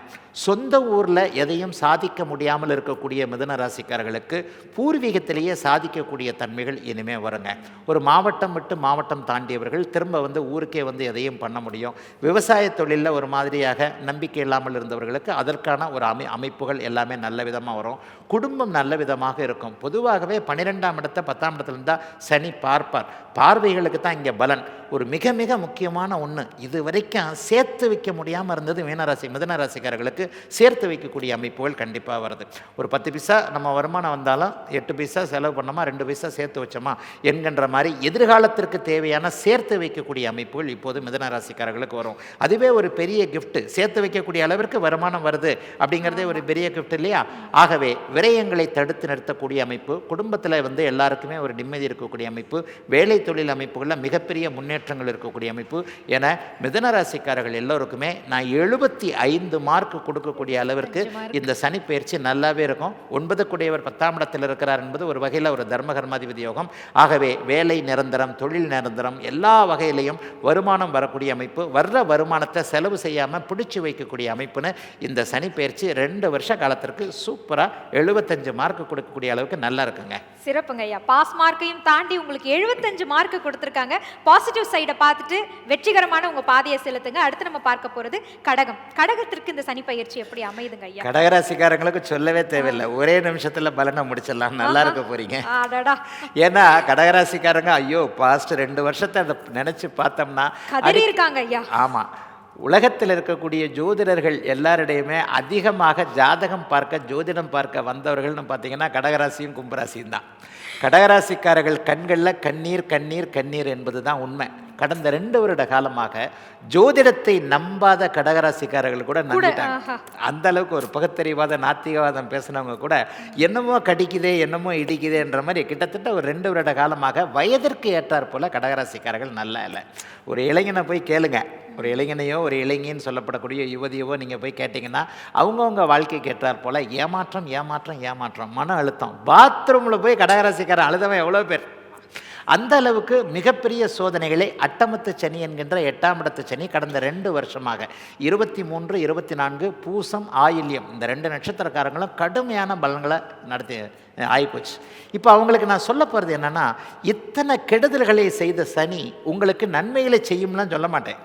சொந்த ஊரில் எதையும் சாதிக்க முடியாமல் இருக்கக்கூடிய மிதுன ராசிக்காரர்களுக்கு பூர்வீகத்திலேயே சாதிக்கக்கூடிய தன்மைகள் இனிமேல் வருங்க. ஒரு மாவட்டம் விட்டு மாவட்டம் தாண்டியவர்கள் திரும்ப வந்து ஊருக்கே வந்து எதையும் பண்ண முடியும். விவசாய தொழிலில் ஒரு மாதிரியாக நம்பிக்கை இல்லாமல் இருந்தவர்களுக்கு அதற்கான ஒரு அமை அமைப்புகள் எல்லாமே நல்ல விதமாக வரும். குடும்பம் நல்ல விதமாக இருக்கும். பொதுவாகவே பன்னிரெண்டாம் இடத்தை பத்தாம் இடத்துல இருந்தால் சனி பார்ப்பார். பார்வைகளுக்கு தான் இங்கே பலன். ஒரு மிக மிக முக்கியமான ஒன்று இது வரைக்கும் சேர்த்து வைக்க முடியாமல் இருந்தது மீனராசி மிதன ராசிக்காரர்களுக்கு சேர்த்து வைக்கக்கூடிய அமைப்புகள் கண்டிப்பாக வருது. ஒரு பத்து பைசா நம்ம வருமானம் வந்தாலும் எட்டு பைசா செலவு பண்ணோமா ரெண்டு பைசா சேர்த்து வச்சோமா என்கின்ற மாதிரி எதிர்காலத்திற்கு தேவையான சேர்த்து வைக்கக்கூடிய அமைப்புகள் இப்போது மிதன ராசிக்காரர்களுக்கு வரும். அதுவே ஒரு பெரிய கிஃப்ட்டு சேர்த்து வைக்கக்கூடிய அளவிற்கு வருமானம் வருது அப்படிங்கிறதே ஒரு பெரிய கிஃப்ட் இல்லையா? ஆகவே விரயங்களை தடுத்து நிறுத்தக்கூடிய அமைப்பு குடும்பத்தில் வந்து எல்லாருக்குமே ஒரு நிம்மதி இருக்கக்கூடிய அமைப்பு வேலை தொழில் அமைப்புகளில் மிகப்பெரிய முன்னேற்றங்கள் இருக்கக்கூடிய அமைப்பு. என மிதன ராசிக்காரர்கள் எல்லோருக்குமே நான் எழுபத்தி ஐந்து மார்க் கொடுக்கக்கூடிய அளவிற்கு இந்த சனி பயிற்சி நல்லாவே இருக்கும். ஒன்பது கூடியவர் பத்தாம் இடத்தில் இருக்கிறார் என்பது ஒரு வகையில் ஒரு தர்ம கர்மாதிபதி யோகம். ஆகவே வேலை நிரந்தரம் தொழில் நிரந்தரம் எல்லா வகையிலையும் வருமானம் வரக்கூடிய அமைப்பு. வர்ற வருமானத்தை செலவு செய்யாமல் பிடிச்சு வைக்கக்கூடிய அமைப்புன்னு இந்த சனி பயிற்சி ரெண்டு வருஷ காலத்திற்கு சூப்பராக எழுபத்தஞ்சு மார்க் கொடுக்கக்கூடிய அளவுக்கு நல்லா இருக்குங்க. சிறப்புங்க ஐயா. பாஸ் மார்க்கையும் தாண்டி உங்களுக்கு எழுபத்தஞ்சு மார்க் கொடுத்துருக்காங்க. பாசிட்டிவ் சைடை பார்த்துட்டு வெற்றிகரமான உங்க பாதையை செலுத்துங்க. அடுத்து நம்ம பார்க்க போறது கடகம். கடகத்திற்கு இந்த சனி பயிற்சி எப்படி அமையுதுங்க ஐயா? கடகராசிக்காரங்களுக்கு சொல்லவே தேவையில்லை. ஒரே நிமிஷத்துல பலனை முடிச்சிடலாம். நல்லா இருக்க போறீங்க. அடடா ஏன்னா கடகராசிக்காரங்க ஐயோ பாஸ்ட் ரெண்டு வருஷத்தை அதை நினைச்சு பார்த்தோம்னா இருக்காங்க ஐயா. ஆமாம் உலகத்தில் இருக்கக்கூடிய ஜோதிடர்கள் எல்லாரிடையுமே அதிகமாக ஜாதகம் பார்க்க ஜோதிடம் பார்க்க வந்தவர்கள்னு பார்த்தீங்கன்னா கடகராசியும் கும்பராசியும் தான். கடகராசிக்காரர்கள் கண்களில் கண்ணீர் கண்ணீர் கண்ணீர் என்பது தான் உண்மை. கடந்த ரெண்டு வருட காலமாக ஜோதிடத்தை நம்பாத கடகராசிக்காரர்கள் கூட நம்பிட்டாங்க. அந்த அளவுக்கு ஒரு பகுத்தறிவாத நாத்திகவாதம் பேசினவங்க கூட என்னமோ கடிக்குதே என்னமோ இடிக்குதேன்ற மாதிரி கிட்டத்தட்ட ஒரு ரெண்டு வருட காலமாக வயதிற்கு ஏற்றாற் போல கடகராசிக்காரர்கள் நல்லா இல்லை ஒரு இளைஞனை போய் கேளுங்க. ஒரு இளைஞனையோ ஒரு இளைஞன்னு சொல்லப்படக்கூடிய யுவதியவோ நீங்கள் போய் கேட்டிங்கன்னா அவங்கவுங்க வாழ்க்கைக்கு கேட்டார் போல் ஏமாற்றம் ஏமாற்றம் ஏமாற்றம் மன அழுத்தம். பாத்ரூமில் போய் கடகராசிக்காரன் அழுதவன் எவ்வளோ பேர்? அந்த அளவுக்கு மிகப்பெரிய சோதனைகளை அட்டமத்து சனி என்கின்ற எட்டாம் இடத்து சனி கடந்த ரெண்டு வருஷமாக இருபத்தி மூன்று இருபத்தி நான்கு பூசம் ஆயில்யம் இந்த ரெண்டு நட்சத்திரக்காரங்களும் கடுமையான பலன்களை நடத்தி ஆகிப்போச்சு இப்போ அவங்களுக்கு நான் சொல்ல போகிறது என்னென்னா இத்தனை கெடுதல்களை செய்த சனி உங்களுக்கு நன்மைகளை செய்யும்லாம் சொல்ல மாட்டேன்.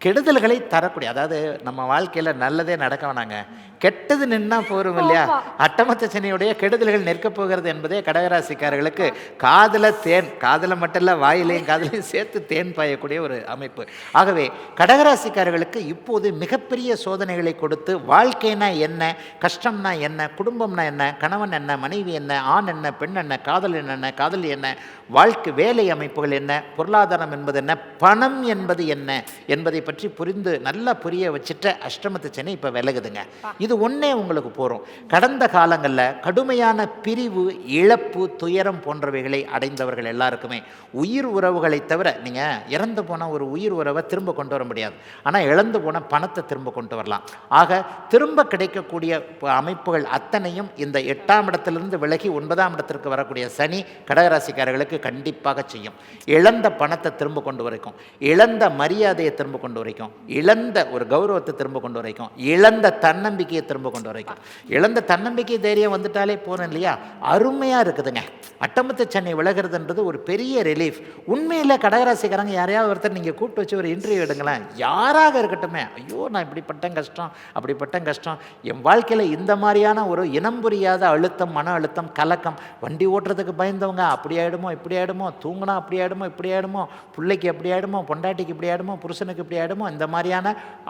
கெடுதல்களை தரக்கூடிய அதாவது நம்ம வாழ்க்கையில் நல்லதே நடக்க வேணாங்க. கெட்டது நின்னா போரும் இல்லையா? அட்டமத்த சனியுடைய கெடுதல்கள் நிற்கப் போகிறது என்பதே கடகராசிக்காரர்களுக்கு காதில் தேன் காதில் மட்டும் இல்லை வாயிலையும் காதிலையும் சேர்த்து தேன் பாயக்கூடிய ஒரு அமைப்பு. ஆகவே கடகராசிக்காரர்களுக்கு இப்போது மிகப்பெரிய சோதனைகளை கொடுத்து வாழ்க்கைனா என்ன கஷ்டம்னா என்ன குடும்பம்னா என்ன கணவன் என்ன மனைவி என்ன ஆண் என்ன பெண் என்ன காதல் என்ன காதலி என்ன வாழ்க்கை வேலை அமைப்புகள் என்ன பொருளாதாரம் என்பது என்ன பணம் என்பது என்ன என்பதை பற்றி புரிந்து நல்லா புரிய வச்சுட்ட அஷ்டமத்து சனி இப்போ விலகுதுங்க. இது ஒன்றே உங்களுக்கு போகிறோம் கடந்த காலங்களில் கடுமையான பிரிவு இழப்பு துயரம் போன்றவைகளை அடைந்தவர்கள் எல்லாருக்குமே உயிர் உறவுகளை தவிர நீங்கள் இறந்து போன ஒரு உயிர் உறவை திரும்ப கொண்டு வர முடியாது. ஆனால் இழந்து போன பணத்தை திரும்ப கொண்டு வரலாம். ஆக திரும்ப கிடைக்கக்கூடிய அமைப்புகள் அத்தனையும் இந்த எட்டாம் இடத்திலிருந்து விலகி ஒன்பதாம் இடத்திற்கு வரக்கூடிய சனி கடகராசிக்காரர்களுக்கு கண்டிப்பாக செய்யும். இழந்த பணத்தை திரும்ப கொண்டு வரைக்கும். இழந்த மரியாதையை திரும்ப கொண்டு வரைக்கும். இழந்த ஒரு கௌரவத்தை திரும்ப கொண்டு வரைக்கும். இழந்த தன்னம்பிக்கையை திரும்ப கொண்டு வரைக்கும். இழந்த தன்னம்பிக்கை தைரியம் வந்துட்டாலே போகிறேன் இல்லையா? அருமையாக இருக்குதுங்க. அட்டமத்து சென்னை விலகிறதுன்றது ஒரு பெரிய ரிலீஃப் உண்மையில் கடகராசிக்காரங்க யாரையாவது ஒருத்தர் நீங்கள் கூப்பிட்டு வச்சு ஒரு இன்டர்வியூ எடுங்களேன். யாராக இருக்கட்டுமே. ஐயோ நான் இப்படிப்பட்டேன் கஷ்டம் அப்படிப்பட்டேன் கஷ்டம். என் வாழ்க்கையில் இந்த மாதிரியான ஒரு இனம் புரியாத அழுத்தம் மன அழுத்தம் கலக்கம். வண்டி ஓட்டுறதுக்கு பயந்தவங்க அப்படி ஆயிடுமோ இப்படி ஆயிடுமோ தூங்கினா அப்படி ஆயிடுமோ இப்படி ஆயிடுமோ பிள்ளைக்கு அப்படி ஆயிடுமோ பொண்டாட்டிக்கு இப்படி ஆகிடுமோ புருஷனுக்கு இப்படி ஆயிடுமோ இந்த மாதிரியான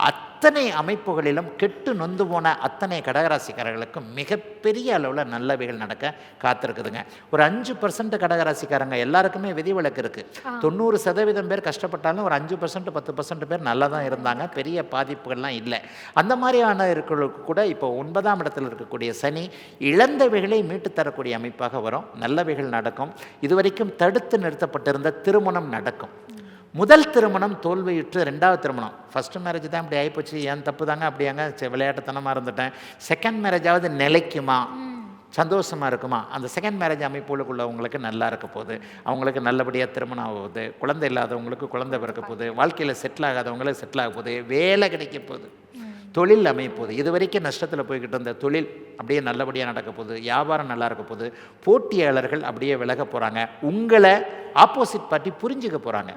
அத்தனை அமைப்புகளிலும் கெட்டு நொந்து போன அத்தனை கடகராசிக்காரர்களுக்கும் மிகப்பெரிய அளவில் நல்லவைகள் நடக்க காத்திருக்குதுங்க. ஒரு அஞ்சு பர்சன்ட் கடகராசிக்காரங்க எல்லாருக்குமே விதிவிலக்கு இருக்குது தொண்ணூறு சதவீதம் பேர் கஷ்டப்பட்டாலும் ஒரு அஞ்சு பர்சன்ட் பத்து பர்சன்ட் பேர் நல்லா தான் இருந்தாங்க. பெரிய பாதிப்புகள்லாம் இல்லை. அந்த மாதிரியான இருக்கிறவங்களுக்கு கூட இப்போ ஒன்பதாம் இடத்தில் இருக்கக்கூடிய சனி இழந்தவைகளை மீட்டு தரக்கூடிய அமைப்பாக வரும். நல்லவைகள் நடக்கும். இதுவரைக்கும் தடுத்து நிறுத்தப்பட்டிருந்த திருமணம் நடக்கும். முதல் திருமணம் தோல்வியுற்று ரெண்டாவது திருமணம். ஃபஸ்ட்டு மேரேஜ் தான் இப்படி ஆகிப்போச்சு ஏன் தப்பு தாங்க? அப்படியாங்க. விளையாட்டுத்தனமாக இருந்துட்டேன். செகண்ட் மேரேஜாவது நிலைக்குமா? சந்தோஷமாக இருக்குமா? அந்த செகண்ட் மேரேஜ் அமைப்புகளுக்கு உள்ளவங்களுக்கு நல்லா இருக்க போகுது. அவங்களுக்கு நல்லபடியாக திருமணம் ஆக போகுது. குழந்தை இல்லாதவங்களுக்கு குழந்தை பிறக்க போகுது. வாழ்க்கையில் செட்டில் ஆகாதவங்களுக்கு செட்டில் ஆக போகுது. வேலை கிடைக்க போகுது. தொழில் அமைய போகுது. இது வரைக்கும் நஷ்டத்தில் போய்கிட்டு இருந்த தொழில் அப்படியே நல்லபடியாக நடக்க போகுது. வியாபாரம் நல்லா இருக்க போகுது. போட்டியாளர்கள் அப்படியே விலக போகிறாங்க உங்களை ஆப்போசிட் பார்ட்டி புரிஞ்சுக்க போகிறாங்க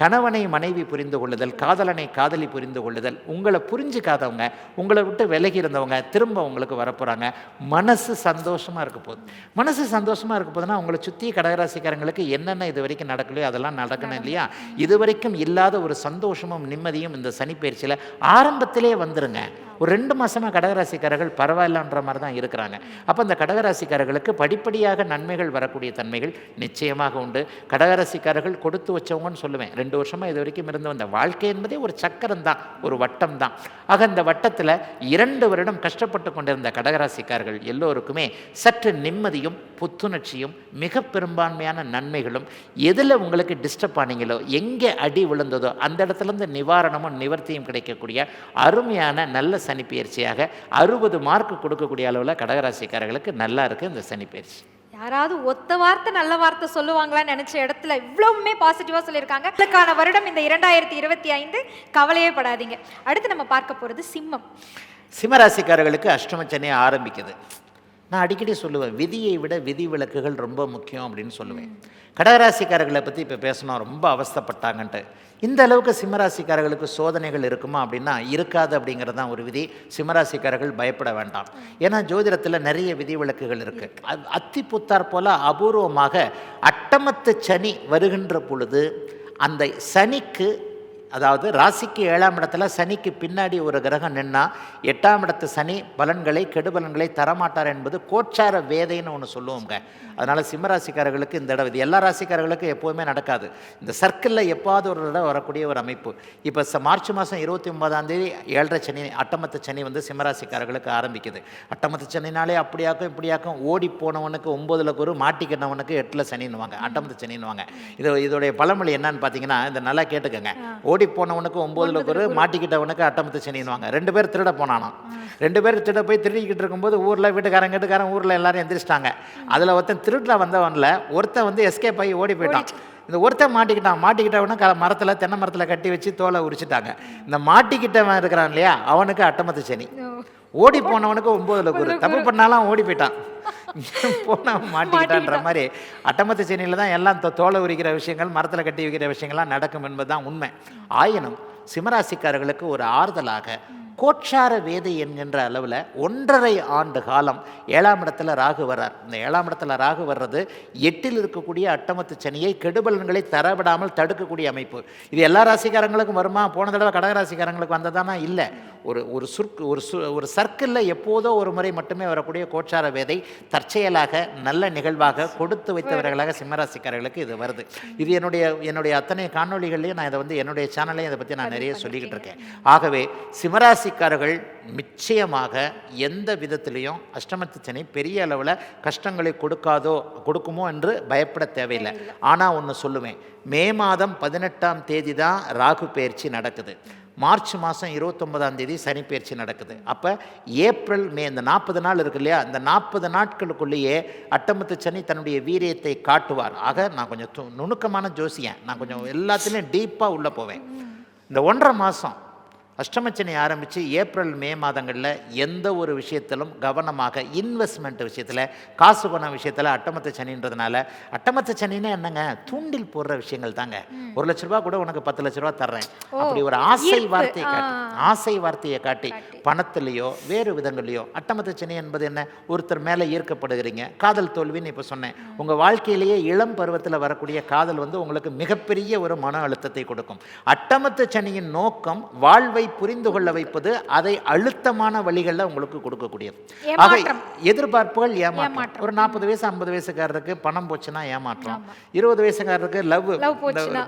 கணவனை மனைவி புரிந்து கொள்ளுதல் காதலனை காதலி புரிந்து கொள்ளுதல் உங்களை புரிஞ்சுக்காதவங்க உங்களை விட்டு விலகி இருந்தவங்க திரும்ப உங்களுக்கு வரப்போகிறாங்க மனசு சந்தோஷமாக இருக்க போகுது. மனசு சந்தோஷமாக இருக்க போதுன்னா உங்களை சுற்றி கடகராசிக்காரங்களுக்கு என்னென்ன இது வரைக்கும் நடக்கலையோ அதெல்லாம் நடக்கணும் இல்லையா? இது வரைக்கும் இல்லாத ஒரு சந்தோஷமும் நிம்மதியும் இந்த சனிப்பயிற்சியில் ஆரம்பத்திலே வந்துருங்க. ஒரு ரெண்டு மாதமாக கடகராசிக்காரர்கள் பரவாயில்லன்ற மாதிரி தான் இருக்கிறாங்க. அப்போ அந்த கடகராசிக்காரர்களுக்கு படிப்படியாக நன்மைகள் வரக்கூடிய தன்மைகள் நிச்சயமாக உண்டு. கடகராசிக்காரர்கள் கொடுத்து வச்சவங்கன்னு சொல்லுவேன். ரெண்டு வருஷமாக இது வரைக்கும் இருந்து வந்த வாழ்க்கை என்பதே ஒரு சக்கரம் தான் ஒரு வட்டம் தான். ஆக அந்த வட்டத்தில் இரண்டு வருடம் கஷ்டப்பட்டு கொண்டிருந்த கடகராசிக்காரர்கள் எல்லோருக்குமே சற்று நிம்மதியும் புத்துணர்ச்சியும் மிக பெரும்பான்மையான நன்மைகளும் எதில் உங்களுக்கு டிஸ்டர்ப் ஆனீங்களோ எங்கே அடி விழுந்ததோ அந்த இடத்துலேருந்து நிவாரணமும் நிவர்த்தியும் கிடைக்கக்கூடிய அருமையான நல்ல சனிப்பெயர்ச்சியாக அறுபது மார்க் கொடுக்கக்கூடிய அளவில் கடகராசிக்காரர்களுக்கு நல்லா இருக்குது இந்த சனிப்பெயர்ச்சி யாராவது ஒத்த வார்த்தை நல்ல வார்த்தை சொல்லுவாங்களான்னு நினைச்ச இடத்துல இவ்வளவுமே பாசிட்டிவா சொல்லியிருக்காங்க. இதுக்கான வருடம் இந்த இரண்டாயிரத்தி இருபத்தி ஐந்து கவலையே படாதீங்க. அடுத்து நம்ம பார்க்க போறது சிம்மம். சிம்மராசிக்காரர்களுக்கு அஷ்டமச்சனி ஆரம்பிக்குது. நான் அடிக்கடி சொல்லுவேன் விதியை விட விதி விலக்குகள் ரொம்ப முக்கியம் அப்படின்னு சொல்லுவேன். கடகராசிக்காரர்களை பற்றி இப்போ பேசணும் ரொம்ப அவஸ்தைப்பட்டாங்கன்ட்டு. இந்த அளவுக்கு சிம்மராசிக்காரர்களுக்கு சோதனைகள் இருக்குமா அப்படின்னா இருக்காது அப்படிங்கிறது தான் ஒரு விதி. சிம்மராசிக்காரர்கள் பயப்பட வேண்டாம். ஏன்னா ஜோதிடத்தில் நிறைய விதி விளக்குகள் இருக்குது அத்தி புத்தார் போல் அபூர்வமாக அட்டமத்து சனி வருகின்ற பொழுது அந்த சனிக்கு அதாவது ராசிக்கு ஏழாம் இடத்துல சனிக்கு பின்னாடி ஒரு கிரகம் நின்னா எட்டாம் இடத்து சனி பலன்களை கெடுபலன்களை தரமாட்டார் என்பது கோச்சார வேதைன்னு ஒன்று சொல்லுவோங்க அதனால் சிம்மராசிக்காரர்களுக்கு இந்த இடம் இது எல்லா ராசிக்காரர்களுக்கும் எப்போவுமே நடக்காது. இந்த சர்க்கிளில் எப்பாவது ஒரு தடவை வரக்கூடிய ஒரு அமைப்பு. இப்போ ச மார்ச் மாதம் இருபத்தி ஒன்பதாம் தேதி ஏழரை சனி அட்டமத்து சனி வந்து சிம்மராசிக்காரர்களுக்கு ஆரம்பிக்குது. அட்டமத்து சனினாலே அப்படியாக்கும் இப்படியாக்கும் ஓடி போனவனுக்கு ஒம்போதில் குரு மாட்டிக்கினவனுக்கு எட்டில் சனின்னுவாங்க. அட்டமத்து சனின்னுவாங்க. இது இதோடைய பழமொழி என்னன்னு பார்த்தீங்கன்னா இந்த நல்லா கேட்டுக்கோங்க. ஓடி போனவனுக்கு ஒம்போதில் குரு மாட்டிக்கிட்டவனுக்கு அட்டமத்து சனின்னுவாங்க. ரெண்டு பேர் திருட போனானாம். ரெண்டு பேர் திருட போய் திருடிக்கிட்டு இருக்கும்போது ஊரில் வீட்டுக்காரன் வீட்டுக்காரன் ஊரில் எல்லாரும் எந்திரிச்சிட்டாங்க. அதில் ஒருத்தன் திருட்டில் வந்தவனில் ஒருத்தன் வந்து எஸ்கேப் ஆகி ஓடி போயிட்டான். இந்த ஒருத்தன் மாட்டிக்கிட்டான். மாட்டிக்கிட்டவன க மரத்தில் தென்னை மரத்தில் கட்டி வச்சு தோலை உரிச்சிட்டாங்க. இந்த மாட்டிக்கிட்டவன் இருக்கிறான் இல்லையா? அவனுக்கு அட்டமத்து சனி. ஓடி போனவனுக்கு ஒம்போதுல குரு. தப்பு பண்ணாலும் ஓடி போயிட்டான். போனவன் மாட்டிக்கிட்டான்ற மாதிரி. அட்டமத்து சனியில் தான் எல்லாம் தோலை உரிக்கிற விஷயங்கள் மரத்தில் கட்டி வைக்கிற விஷயங்கள்லாம் நடக்கும் என்பதுதான் உண்மை. ஆயினும் சிம்மராசிக்காரர்களுக்கு ஒரு ஆறுதலாக கோட்சார வேதை என்கின்ற அளவில் ஒன்றரை ஆண்டு காலம் ஏழாம் இடத்துல ராகு வர்றார். இந்த ஏழாம் இடத்துல ராகு வர்றது எட்டில் இருக்கக்கூடிய அட்டமத்து சனியை கெடுபலன்களை தரவிடாமல் தடுக்கக்கூடிய அமைப்பு. இது எல்லா ராசிக்காரங்களுக்கும் வருமா? போன தடவை கடகராசிக்காரங்களுக்கு வந்ததானா? இல்லை. ஒரு ஒரு சுருக்கு ஒரு சு ஒரு சர்க்கிளில் எப்போதோ ஒரு முறை மட்டுமே வரக்கூடிய கோட்சார வேதை தற்செயலாக நல்ல நிகழ்வாக கொடுத்து வைத்தவர்களாக சிம்மராசிக்காரர்களுக்கு இது வருது. இது என்னுடைய என்னுடைய அத்தனை காணொளிகள்லையும் நான் இதை வந்து என்னுடைய சேனல்லையும் இதை பற்றி நான் நிறைய சொல்லிக்கிட்டு இருக்கேன். ஆகவே ராசிக்காரர்கள் நிச்சயமாக எந்த விதத்திலையும் அஷ்டமத்து சனி பெரிய அளவில் கஷ்டங்களை கொடுக்காதோ கொடுக்குமோ என்று பயப்பட தேவையில்லை. ஆனால் ஒன்று சொல்லுவேன். மே மாதம் பதினெட்டாம் தேதி தான் ராகு பயிற்சி நடக்குது. மார்ச் மாதம் இருபத்தொன்பதாம் தேதி சனி பயிற்சி நடக்குது. அப்போ ஏப்ரல் மே இந்த நாற்பது நாள் இருக்கு இல்லையா? அந்த நாற்பது நாட்களுக்குள்ளேயே அட்டமத்து சனி தன்னுடைய வீரியத்தை காட்டுவார். ஆக நான் கொஞ்சம் நுணுக்கமான ஜோசியன். நான் கொஞ்சம் எல்லாத்துலேயும் டீப்பாக உள்ளே போவேன். இந்த ஒன்றரை மாதம் அஷ்டமச்சனி ஆரம்பித்து ஏப்ரல் மே மாதங்களில் எந்த ஒரு விஷயத்திலும் கவனமாக இன்வெஸ்ட்மெண்ட் விஷயத்தில் காசு பணம் விஷயத்தில் அட்டமத்த சனின்றதுனால அட்டமத்த சனின்னா என்னங்க? தூண்டில் போடுற விஷயங்கள் தாங்க. ஒரு லட்ச ரூபா கூட உனக்கு பத்து லட்ச ரூபா தர்றேன். அப்படி ஒரு ஆசை வார்த்தையை காட்டி. ஆசை வார்த்தையை காட்டி பணத்திலேயோ வேறு விதங்களையோ அட்டமத்த சனி என்பது என்ன? ஒருத்தர் மேலே ஈர்க்கப்படுகிறீங்க. காதல் தோல்வின்னு இப்போ சொன்னேன். உங்கள் வாழ்க்கையிலேயே இளம் பருவத்தில் வரக்கூடிய காதல் வந்து உங்களுக்கு மிகப்பெரிய ஒரு மன அழுத்தத்தை கொடுக்கும். அட்டமத்த சனியின் நோக்கம் வாழ்வை புரிந்து கொள்ள வைப்பது அதை அழுத்தமான வழிகளில் உங்களுக்கு கொடுக்கக்கூடியது. ஆக. எதிர்பார்ப்புகள் ஏமாற்றம். ஒரு நாற்பது வயசு ஐம்பது வயசுக்காரருக்கு பணம் போச்சுன்னா ஏமாற்றம். இருபது வயசுக்காரருக்கு லவ்.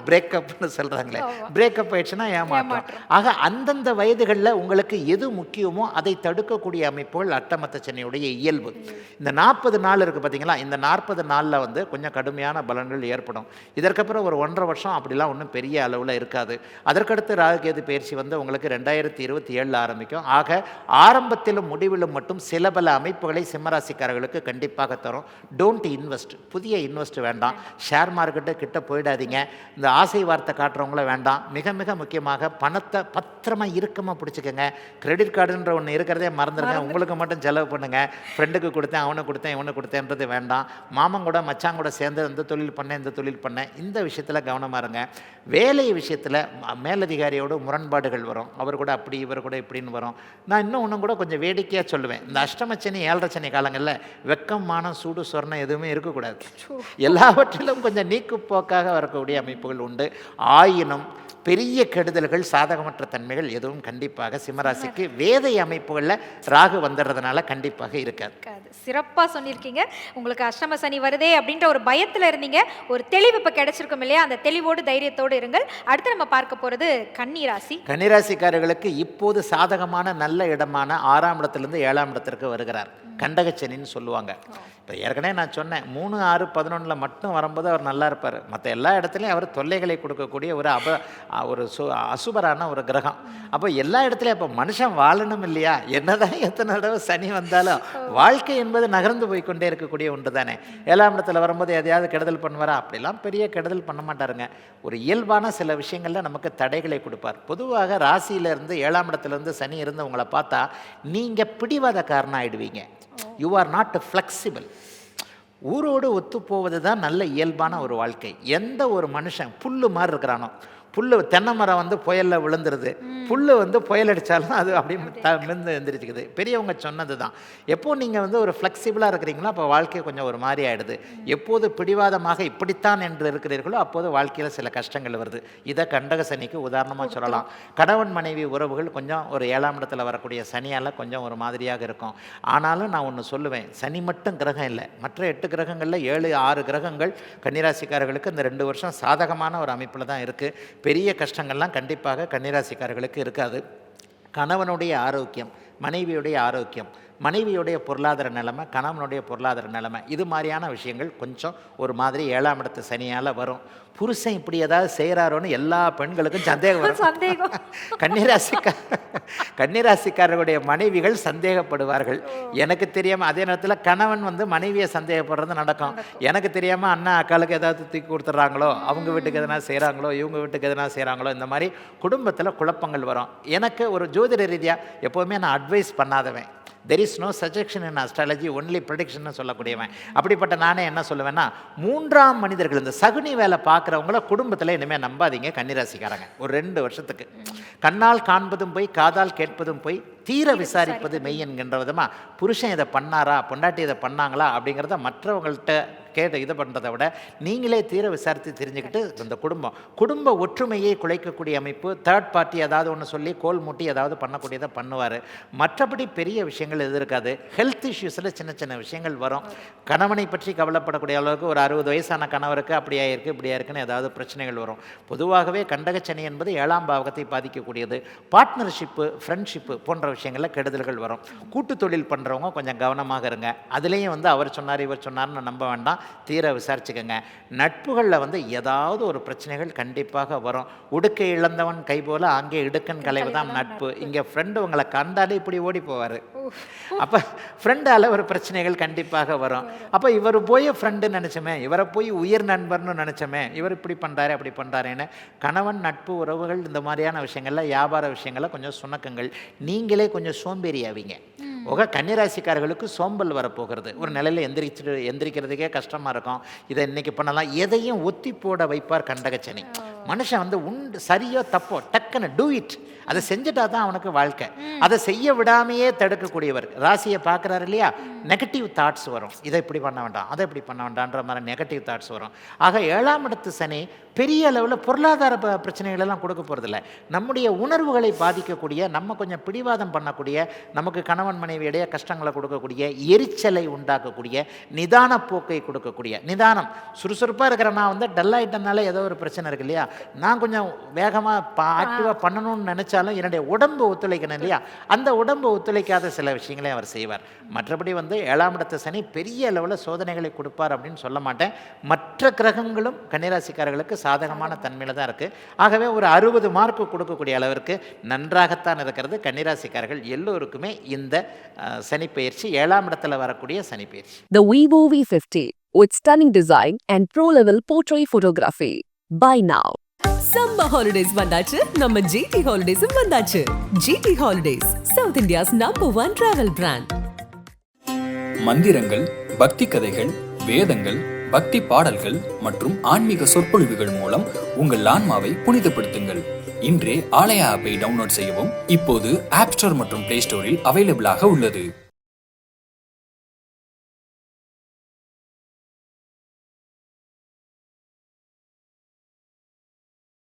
பிரேக்கப்னு சொல்கிறாங்களே பிரேக்கப் ஆயிடுச்சுன்னா ஏமாற்றம். ஆக அந்தந்த வயதுகளில் உங்களுக்கு எது முக்கியமோ அதை தடுக்கக்கூடிய அமைப்புகள் அட்டமத்த சனியுடைய இயல்பு. இந்த நாற்பது நாள் இருக்குது பார்த்தீங்களா இந்த நாற்பது நாளில் வந்து கொஞ்சம் கடுமையான பலன்கள் ஏற்படும். இதற்கப்புறம் ஒரு ஒன்றரை வருஷம் அப்படிலாம் ஒன்றும் பெரிய அளவில் இருக்காது. அதற்கடுத்து ராகுகேது பயிற்சி வந்து உங்களுக்கு ரெண்டாயிரத்தி இருபத்தி ஏழில் ஆரம்பிக்கும். ஆக ஆரம்பத்திலும் முடிவிலும் மட்டும் சில பல அமைப்புகளை சிம்மராசிக்காரர்களுக்கு கண்டிப்பாக தரும். டோன்ட் இன்வெஸ்ட் புதிய இன்வெஸ்ட் வேண்டாம். ஷேர் மார்க்கெட்டு கிட்ட போயிடாதீங்க. இந்த ஆசை வார்த்தை காட்டுறவங்கள வேண்டாம். மிக மிக முக்கியமாக பணத்தை பத்திரமா இறுக்கமாக பிடிச்சிக்கோங்க. கிரெடிட் கார்டுன்ற ஒன்று இருக்கிறதே மறந்துடுங்க உங்களுக்கு மட்டும் செலவு பண்ணுங்க. ஃப்ரெண்டுக்கு கொடுத்தேன் அவனுக்கு கொடுத்தேன் இவனுக்கு கொடுத்தேன்றது வேண்டாம். மாமன் கூட மச்சான் கூட சேர்ந்து இந்த தொழில் பண்ணேன் இந்த தொழில் பண்ணேன். இந்த விஷயத்தில் கவனமாக இருங்க. வேலை விஷயத்தில் மேலதிகாரியோட முரண்பாடுகள் வரும். அவர் கூட அப்படி இவர் கூட இப்படின்னு வரும். நான் இன்னும் ஒன்றும் கூட கொஞ்சம் வேடிக்கையாக சொல்லுவேன். இந்த அஷ்டமச்சனி ஏழரை சனி காலங்களில் வெக்கம் மானம் சூடு சொர்ணம் எதுவுமே இருக்கக்கூடாது. எல்லாவற்றிலும் கொஞ்சம் நீக்குப்போக்காக வரக்கூடிய அமைப்புகள் உண்டு. ஆயினும் பெரிய கெடுதல்கள் சாதகமற்ற தன்மைகள் எதுவும் கண்டிப்பாக சிம்மராசிக்கு வேதை அமைப்புகளில் ராகு வந்துடுறதுனால கண்டிப்பாக இருக்காது. இருக்காது. சிறப்பா சொல்லியிருக்கீங்க. உங்களுக்கு அஷ்டம சனி வருதே அப்படின்ற ஒரு பயத்துல இருந்தீங்க. ஒரு தெளிவு இப்ப கிடைச்சிருக்கும் இல்லையா? அந்த தெளிவோடு தைரியத்தோடு இருங்கள். அடுத்து நம்ம பார்க்க போறது கன்னி ராசி கன்னிராசிக்காரர்களுக்கு இப்போது சாதகமான நல்ல இடமான ஆறாம் இடத்திலிருந்து ஏழாம் இடத்திற்கு வருகிறார். கண்டகச்சனின்னு சொல்லுவாங்க. இப்போ ஏற்கனவே நான் சொன்னேன் மூணு ஆறு பதினொன்றில் மட்டும் வரும்போது அவர் நல்லா இருப்பார். மற்ற எல்லா இடத்துலையும் அவர் தொல்லைகளை கொடுக்கக்கூடிய ஒரு அப ஒரு சு அசுபரான ஒரு கிரகம். அப்போ எல்லா இடத்துலையும் அப்போ மனுஷன் வாழணும் இல்லையா? என்னதான் எத்தனை தடவை சனி வந்தாலும் வாழ்க்கை என்பது நகர்ந்து போய் கொண்டே இருக்கக்கூடிய ஒன்று தானே ஏழாம் இடத்துல வரும்போது எதையாவது கெடுதல் பண்ணுவாரா? அப்படிலாம் பெரிய கெடுதல் பண்ண மாட்டாருங்க. ஒரு இயல்பான சில விஷயங்களில் நமக்கு தடைகளை கொடுப்பார். பொதுவாக ராசியிலேருந்து ஏழாம் இடத்துலேருந்து சனி இருந்து உங்களை பார்த்தா நீங்கள் பிடிவாதக்காரனாக ஆயிடுவீங்க. யூ ஆர் நாட் ஃப்ளெக்சிபிள் ஊரோடு ஒத்து போவது தான் நல்ல இயல்பான ஒரு வாழ்க்கை. எந்த ஒரு மனுஷன் புல்லு மாதிரி இருக்கிறானோ புல்லு தென்னை மரம் வந்து புயலில் விழுந்துருது. புல்லு வந்து புயல் அடித்தாலும் அது அப்படியே த மிந்து எந்திரிச்சுக்குது. பெரியவங்க சொன்னது தான் எப்போ நீங்கள் வந்து ஒரு ஃப்ளெக்சிபிளாக இருக்கிறீங்களோ அப்போ வாழ்க்கை கொஞ்சம் ஒரு மாதிரி ஆகிடுது எப்போது பிடிவாதமாக இப்படித்தான் என்று இருக்கிறீர்களோ அப்போது வாழ்க்கையில் சில கஷ்டங்கள் வருது. இதை கண்டக சனிக்கு உதாரணமாக சொல்லலாம். கணவன் மனைவி உறவுகள் கொஞ்சம் ஒரு ஏழாம் இடத்துல வரக்கூடிய சனியால் கொஞ்சம் ஒரு மாதிரியாக இருக்கும். ஆனாலும் நான் ஒன்று சொல்லுவேன். சனி மட்டும் கிரகம் இல்லை. மற்ற எட்டு கிரகங்களில் ஏழு ஆறு கிரகங்கள் கன்னிராசிக்காரர்களுக்கு இந்த ரெண்டு வருஷம் சாதகமான ஒரு அமைப்பில் தான் இருக்குது பெரிய கஷ்டங்கள்லாம் கண்டிப்பாக கன்னிராசிக்காரர்களுக்கு இருக்காது. கணவனுடைய ஆரோக்கியம் மனைவியுடைய ஆரோக்கியம் மனைவியுடைய பொருளாதார நிலைமை கணவனுடைய பொருளாதார நிலைமை இது மாதிரியான விஷயங்கள் கொஞ்சம் ஒரு மாதிரி ஏழாம் இடத்து சனியால் வரும். புருஷன் இப்படி ஏதாவது செய்கிறாரோன்னு எல்லா பெண்களுக்கும் சந்தேகம் வரும். சந்தேகம். கன்னிராசிக்கா கன்னிராசிக்காரர்களுடைய மனைவிகள் சந்தேகப்படுவார்கள். எனக்கு தெரியாமல் அதே நேரத்தில் கணவன் வந்து மனைவியை சந்தேகப்படுறது நடக்கும். எனக்கு தெரியாமல் அண்ணா அக்காளுக்கு ஏதாவது தூக்கி கொடுத்துட்றாங்களோ அவங்க வீட்டுக்கு எதனா செய்கிறாங்களோ இவங்க வீட்டுக்கு எதனா செய்கிறாங்களோ இந்த மாதிரி குடும்பத்தில் குழப்பங்கள் வரும். எனக்கு ஒரு ஜோதிட ரீதியாக எப்போவுமே நான் advice பண்ணாதவன். There is no suggestion in astrology only prediction சொல்லக்கூடியவன். அப்படிப்பட்ட நானே என்ன சொல்லுவேன்னா மூன்றாம் மனிதர்கள் இந்த சகுனி வேலை பார்க்குறவங்கள குடும்பத்தில் இனிமேல் நம்பாதீங்க கன்னிராசிக்காரங்க. ஒரு ரெண்டு வருஷத்துக்கு. கண்ணால் காண்பதும் போய் காதால் கேட்பதும் போய் தீர விசாரிப்பது மெய் என்கின்ற விதமா புருஷன் இதை பண்ணாரா பொண்டாட்டி இதை பண்ணாங்களா அப்படிங்கிறத மற்றவங்கள்ட்ட கேட்டு இது பண்ணுறதை விட நீங்களே தீர விசாரித்து தெரிஞ்சுக்கிட்டு இந்த குடும்பம். குடும்ப ஒற்றுமையை குலைக்கக்கூடிய அமைப்பு தேர்ட் பார்ட்டி ஏதாவது ஒன்று சொல்லி கோல் மூட்டி ஏதாவது பண்ணக்கூடியதை பண்ணுவார். மற்றபடி பெரிய விஷயங்கள் எது இருக்காது. ஹெல்த் இஷ்யூஸில் சின்ன சின்ன விஷயங்கள் வரும். கணவனை பற்றி கவலைப்படக்கூடிய அளவுக்கு ஒரு அறுபது வயசான கணவருக்கு அப்படியா இருக்குது இப்படியா இருக்குன்னு ஏதாவது பிரச்சனைகள் வரும். பொதுவாகவே கண்டகச்சனி என்பது ஏழாம் பாவகத்தை பாதிக்கக்கூடியது. பார்ட்னர்ஷிப்பு ஃப்ரெண்ட்ஷிப்பு போன்ற விஷயங்களில் கெடுதல்கள் வரும். கூட்டு தொழில் பண்ணுறவங்க கொஞ்சம் கவனமாக இருங்க. அதுலேயும் வந்து அவர் சொன்னார் இவர் சொன்னார்னு நம்ப வேண்டாம். தீர விசாரிச்சுக்கோங்க. நட்புகளில் வந்து ஏதாவது ஒரு பிரச்சனைகள் கண்டிப்பாக வரும். உடுக்கை இழந்தவன் கை போல அங்கே இடுக்கன் கலைவு தான் நட்பு. இங்கே ஃப்ரெண்டு உங்களை கண்டாலே இப்படி ஓடி போவார். அப்போ ஃப்ரெண்டால் ஒரு பிரச்சனைகள் கண்டிப்பாக வரும். அப்போ இவர் போய் ஃப்ரெண்டு நினச்சோமே இவரை போய் உயிர் நண்பர்னு நினச்சோமே இவர் இப்படி பண்ணுறாரு அப்படி பண்ணுறாருன்னு கணவன் நட்பு உறவுகள் இந்த மாதிரியான விஷயங்கள்ல வியாபார விஷயங்கள்ல கொஞ்சம் சுணக்கங்கள். நீங்களே கொஞ்சம் சோம்பேறி ஆவீங்க உக கன்னிராசிக்காரர்களுக்கு சோம்பல் வரப்போகிறது. ஒரு நிலையில் எந்திரிச்சிட்டு எந்திரிக்கிறதுக்கே கஷ்டமாக இருக்கும். இதை இன்னைக்கு பண்ணலாம். எதையும் ஒத்தி போட வைப்பார் கண்டகச்சனி. மனுஷன் வந்து உண்டு சரியோ தப்போ டக்குன்னு டூ இட் அதை செஞ்சுட்டா தான் அவனுக்கு வாழ்க்கை. அதை செய்ய விடாமையே தடுக்கக்கூடியவர். ராசியை பார்க்குறாரு இல்லையா? நெகட்டிவ் தாட்ஸ் வரும். இதை இப்படி பண்ண வேண்டாம் அதை இப்படி பண்ண வேண்டாம்ன்ற மாதிரி நெகட்டிவ் தாட்ஸ் வரும். ஆக ஏழாம் இடத்து சனி பெரிய அளவில் பொருளாதார ப- பிரச்சனைகள் எல்லாம் கொடுக்க போகிறதில்ல நம்முடைய உணர்வுகளை பாதிக்கக்கூடிய நம்ம கொஞ்சம் பிடிவாதம் பண்ணக்கூடிய நமக்கு கணவன் மனைவி இடையே கஷ்டங்களை கொடுக்கக்கூடிய எரிச்சலை உண்டாக்கக்கூடிய நிதான போக்கை கொடுக்கக்கூடிய நிதானம். சுறுசுறுப்பாக இருக்கிற நான் வந்து டல் ஆகிட்டனால ஏதோ ஒரு பிரச்சனை இருக்கு இல்லையா? நான் கொஞ்சம் வேகமாக ஆக்டிவாக பண்ணணும்னு நினச்சாலும் என்னுடைய உடம்பு ஒத்துழைக்கணும் இல்லையா? அந்த உடம்பு ஒத்துழைக்காத சில விஷயங்களையும் அவர் செய்வார். மற்றபடி வந்து ஏழாம் இடத்து சனி பெரிய அளவில் சோதனைகளை கொடுப்பார் அப்படின்னு சொல்ல மாட்டேன். மற்ற கிரகங்களும் கன்னிராசிக்காரர்களுக்கு சாதகமான தன்மையில் தான் இருக்குது ஆகவே ஒரு அறுபது மார்க் கொடுக்கக்கூடிய அளவிற்கு நன்றாகத்தான் இருக்கிறது கன்னிராசிக்காரர்கள் எல்லோருக்குமே இந்த அஹ், சனிப்பெயர்ச்சி ஏழாம் இடத்துல வரக்கூடிய சனிப்பெயர்ச்சி The Vivo V50 with stunning design and pro-level portrait photography. By now summer holidays வந்தாச்சு. நம்ம ஜிடி ஹாலிடேஸும் வந்தாச்சு. GT holidays South India's number one travel brand மந்திரங்கள் பக்தி கதைகள் வேதங்கள் பக்தி பாடல்கள் மற்றும் ஆன்மீக சொற்பொழிவுகள் மூலம் உங்கள் ஆன்மாவை புனிதப்படுத்துங்கள். இன்றே ஆலயா ஆப்பை டவுன்லோட் செய்யவும் இப்போது ஆப் ஸ்டோர் மற்றும் பிளே ஸ்டோரில் அவைலபிளாக உள்ளது.